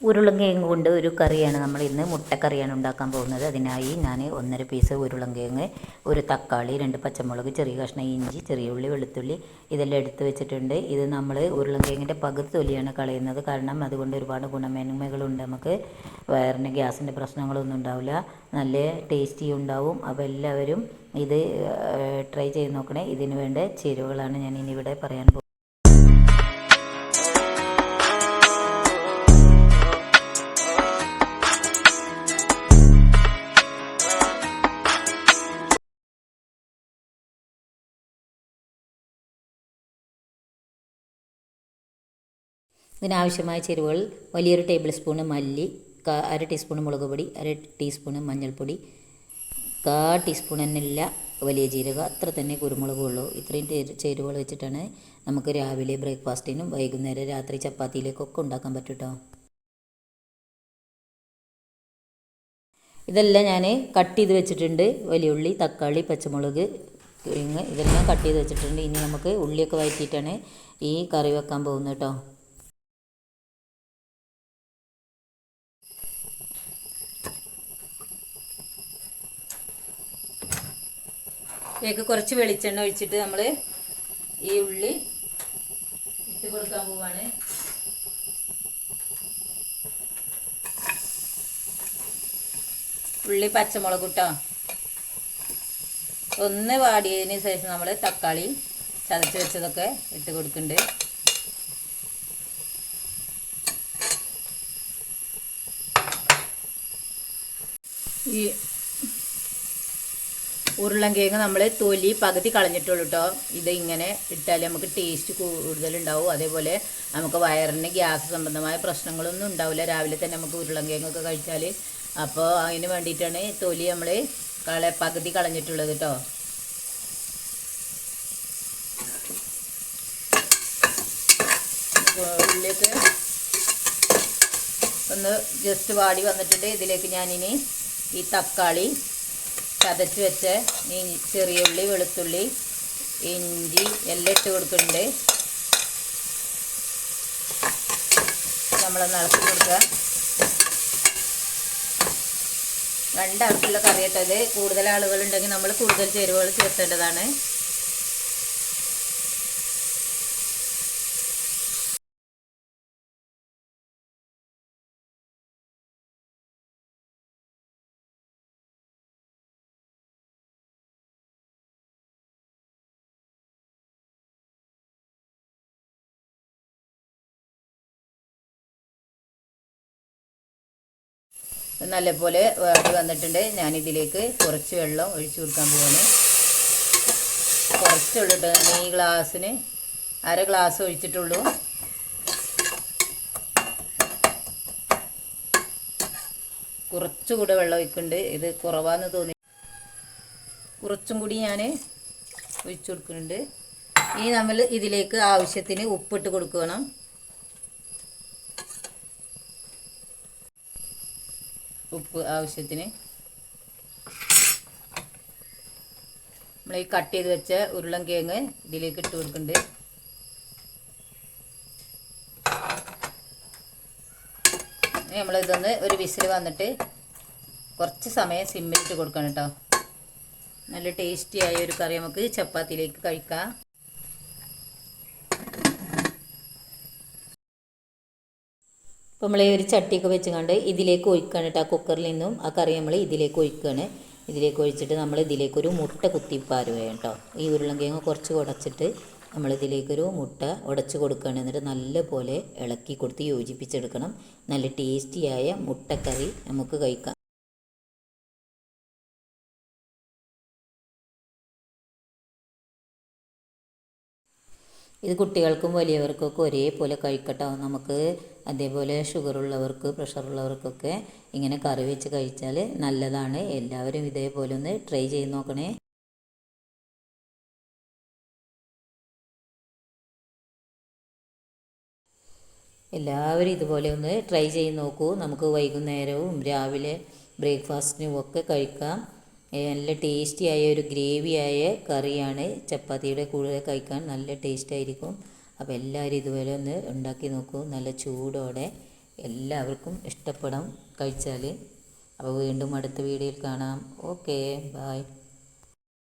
ഉരുളൻകിഴങ്ങ് കൊണ്ട് ഒരു കറിയാണ് നമ്മൾ ഇന്ന് മുട്ടക്കറിയാണ് ഉണ്ടാക്കാൻ പോകുന്നത്. അതിനായി ഞാൻ ഒന്നര പീസ് ഉരുളങ്കിഴങ്ങ് ഒരു തക്കാളി രണ്ട് പച്ചമുളക് ചെറിയ കഷ്ണം ഇഞ്ചി ചെറിയ ഉള്ളി വെളുത്തുള്ളി ഇതെല്ലാം എടുത്ത് വെച്ചിട്ടുണ്ട്. ഇത് നമ്മൾ ഉരുളങ്കിഴങ്ങിന്റെ പകുതി തൊലിയാണ് കളയുന്നത്. കാരണം അതുകൊണ്ട് ഒരുപാട് ഗുണമേന്മകളുണ്ട് നമുക്ക്. വയറിന് ഗ്യാസിന്റെ പ്രശ്നങ്ങളൊന്നും ഉണ്ടാവില്ല. നല്ല ടേസ്റ്റി ഉണ്ടാവും. അപ്പോൾ എല്ലാവരും ഇത് ട്രൈ ചെയ്ത് നോക്കണേ. ഇതിന് വേണ്ട ചേരുവകളാണ് ഞാൻ ഇനി ഇവിടെ പറയാൻ പോകുന്നത്. ഇതിനാവശ്യമായ ചേരുവകൾ വലിയൊരു ടേബിൾ സ്പൂണ് മല്ലി അര ടീസ്പൂൺ മുളക് പൊടി അര ടീസ്പൂണ് മഞ്ഞൾപ്പൊടി കാ ടീസ്പൂൺ തന്നെയില്ല വലിയ ജീരക അത്ര തന്നെ കുരുമുളകുള്ളൂ ഇത്രയും ചേരുവകൾ വെച്ചിട്ടാണ് നമുക്ക് രാവിലെ ബ്രേക്ക്ഫാസ്റ്റിനും വൈകുന്നേരം രാത്രി ചപ്പാത്തിയിലേക്കൊക്കെ ഉണ്ടാക്കാൻ പറ്റും കേട്ടോ ഇതെല്ലാം ഞാൻ കട്ട് ചെയ്ത് വെച്ചിട്ടുണ്ട്. വലിയ ഉള്ളി തക്കാളി പച്ചമുളക് കിഴങ്ങ് ഇതെല്ലാം കട്ട് ചെയ്ത് വെച്ചിട്ടുണ്ട്. ഇനി നമുക്ക് ഉള്ളിയൊക്കെ വഴറ്റിയിട്ടാണ് ഈ കറി വെക്കാൻ പോകുന്നത് കേട്ടോ. ഇതിലേക്ക് കുറച്ച് വെളിച്ചെണ്ണ ഒഴിച്ചിട്ട് നമ്മൾ ഈ ഉള്ളി ഇട്ട് കൊടുക്കാൻ പോവാണ്. ഉള്ളി പച്ചമുളക് ഇട്ടോ? ഒന്ന് വാടിയതിന് ശേഷം നമ്മൾ തക്കാളി ചതച്ച് വെച്ചതൊക്കെ ഇട്ട് കൊടുക്കുന്നുണ്ട് ഈ ഉരുളൻകിഴങ്ങ് നമ്മൾ തൊലി പകുതി കളഞ്ഞിട്ടുള്ളൂ കേട്ടോ ഇത് ഇങ്ങനെ ഇട്ടാൽ നമുക്ക് ടേസ്റ്റ് കൂടുതലുണ്ടാവും. അതേപോലെ നമുക്ക് വയറിന് ഗ്യാസ് സംബന്ധമായ പ്രശ്നങ്ങളൊന്നും ഉണ്ടാവില്ല രാവിലെ തന്നെ നമുക്ക് ഉരുളൻകിഴങ്ങൊക്കെ കഴിച്ചാൽ അപ്പോൾ അതിന് വേണ്ടിയിട്ടാണ് തൊലി നമ്മൾ കള പകുതി കളഞ്ഞിട്ടുള്ളത് കേട്ടോ ഉള്ളിയൊക്കെ ഒന്ന് ജസ്റ്റ് വാടി വന്നിട്ടുണ്ട്. ഇതിലേക്ക് ഞാനിനി ഈ തക്കാളി ചതച്ച് വെച്ച ഈ ചെറിയ ഉള്ളി വെളുത്തുള്ളി ഇഞ്ചി എല്ലാം ഇട്ട് കൊടുക്കുന്നുണ്ട്. നമ്മൾ ഇളക്കി കൊടുക്കുക. രണ്ടാൾക്കുള്ള കറി ഇട്ടത് കൂടുതൽ ആളുകളുണ്ടെങ്കിൽ നമ്മൾ കൂടുതൽ ചേരുവകൾ ചേർത്തേണ്ടതാണ്. നല്ലപോലെ വാടി വന്നിട്ടുണ്ട്. ഞാനിതിലേക്ക് കുറച്ച് വെള്ളം ഒഴിച്ചു കൊടുക്കാൻ പോവാണ്. കുറച്ചുള്ളൂ കേട്ടോ ഈ ഗ്ലാസ്സിന് അര ഗ്ലാസ് ഒഴിച്ചിട്ടുള്ളൂ. കുറച്ചുകൂടെ വെള്ളം ഒഴിക്കുന്നുണ്ട്. ഇത് കുറവാന്ന് തോന്നി. കുറച്ചും കൂടി ഞാൻ ഒഴിച്ചു കൊടുക്കുന്നുണ്ട്. ഇനി നമ്മൾ ഇതിലേക്ക് ആവശ്യത്തിന് ഉപ്പിട്ട് കൊടുക്കണം. ഉപ്പ് ആവശ്യത്തിന്. നമ്മൾ ഈ കട്ട് ചെയ്ത് വെച്ച ഉരുളൻ കിഴങ്ങ് ഇതിലേക്ക് ഇട്ട് കൊടുക്കുന്നുണ്ട് ഇനി നമ്മളിതൊന്ന് ഒരു വിസിൽ വന്നിട്ട് കുറച്ച് സമയം സിമ്മിലിട്ട് കൊടുക്കണം കേട്ടോ. നല്ല ടേസ്റ്റി ആയ ഒരു കറി നമുക്ക് ചപ്പാത്തിയിലേക്ക് കഴിക്കാം. അപ്പോൾ നമ്മൾ ഒരു ചട്ടിയൊക്കെ വെച്ചുകൊണ്ട് ഇതിലേക്ക് ഒഴിക്കുകയാണ് കേട്ടോ കുക്കറിൽ നിന്നും ആ കറി നമ്മൾ ഇതിലേക്ക് ഒഴിക്കുകയാണ് ഇതിലേക്ക് ഒഴിച്ചിട്ട് നമ്മൾ ഇതിലേക്കൊരു മുട്ട കുത്തിപ്പാരുക കേട്ടോ ഈ ഉരുളൻകിഴങ്ങ് കുറച്ച് ഉടച്ചിട്ട് നമ്മൾ ഇതിലേക്കൊരു മുട്ട ഉടച്ച് കൊടുക്കുകയാണ് എന്നിട്ട് നല്ലപോലെ ഇളക്കി കൊടുത്ത് യോജിപ്പിച്ചെടുക്കണം. നല്ല ടേസ്റ്റിയായ മുട്ടക്കറി നമുക്ക് കഴിക്കാം. ഇത് കുട്ടികൾക്കും വലിയവർക്കൊക്കെ ഒരേപോലെ കഴിക്കട്ടോ. നമുക്ക് അതേപോലെ ഷുഗർ ഉള്ളവർക്ക് പ്രഷർ ഉള്ളവർക്കൊക്കെ ഇങ്ങനെ കറി വെച്ച് കഴിച്ചാൽ നല്ലതാണ്. എല്ലാവരും ഇതേപോലെ ഒന്ന് ട്രൈ ചെയ്ത് നോക്കണേ. എല്ലാവരും ഇതുപോലെ ഒന്ന് ട്രൈ ചെയ്ത് നോക്കൂ. നമുക്ക് വൈകുന്നേരവും രാവിലെ ബ്രേക്ക്ഫാസ്റ്റിനും ഒക്കെ കഴിക്കാം. നല്ല ടേസ്റ്റി ആയ ഒരു ഗ്രേവി ആയ കറിയാണ് ചപ്പാത്തിയുടെ കൂടെ കഴിക്കാൻ നല്ല ടേസ്റ്റ് ആയിരിക്കും. അപ്പോൾ എല്ലാവരും ഇതുപോലെ ഒന്ന് ഉണ്ടാക്കി നോക്കൂ. നല്ല ചൂടോടെ എല്ലാവർക്കും ഇഷ്ടപ്പെടും കഴിച്ചാൽ അപ്പോൾ വീണ്ടും അടുത്ത വീഡിയോയിൽ കാണാം. Okay bye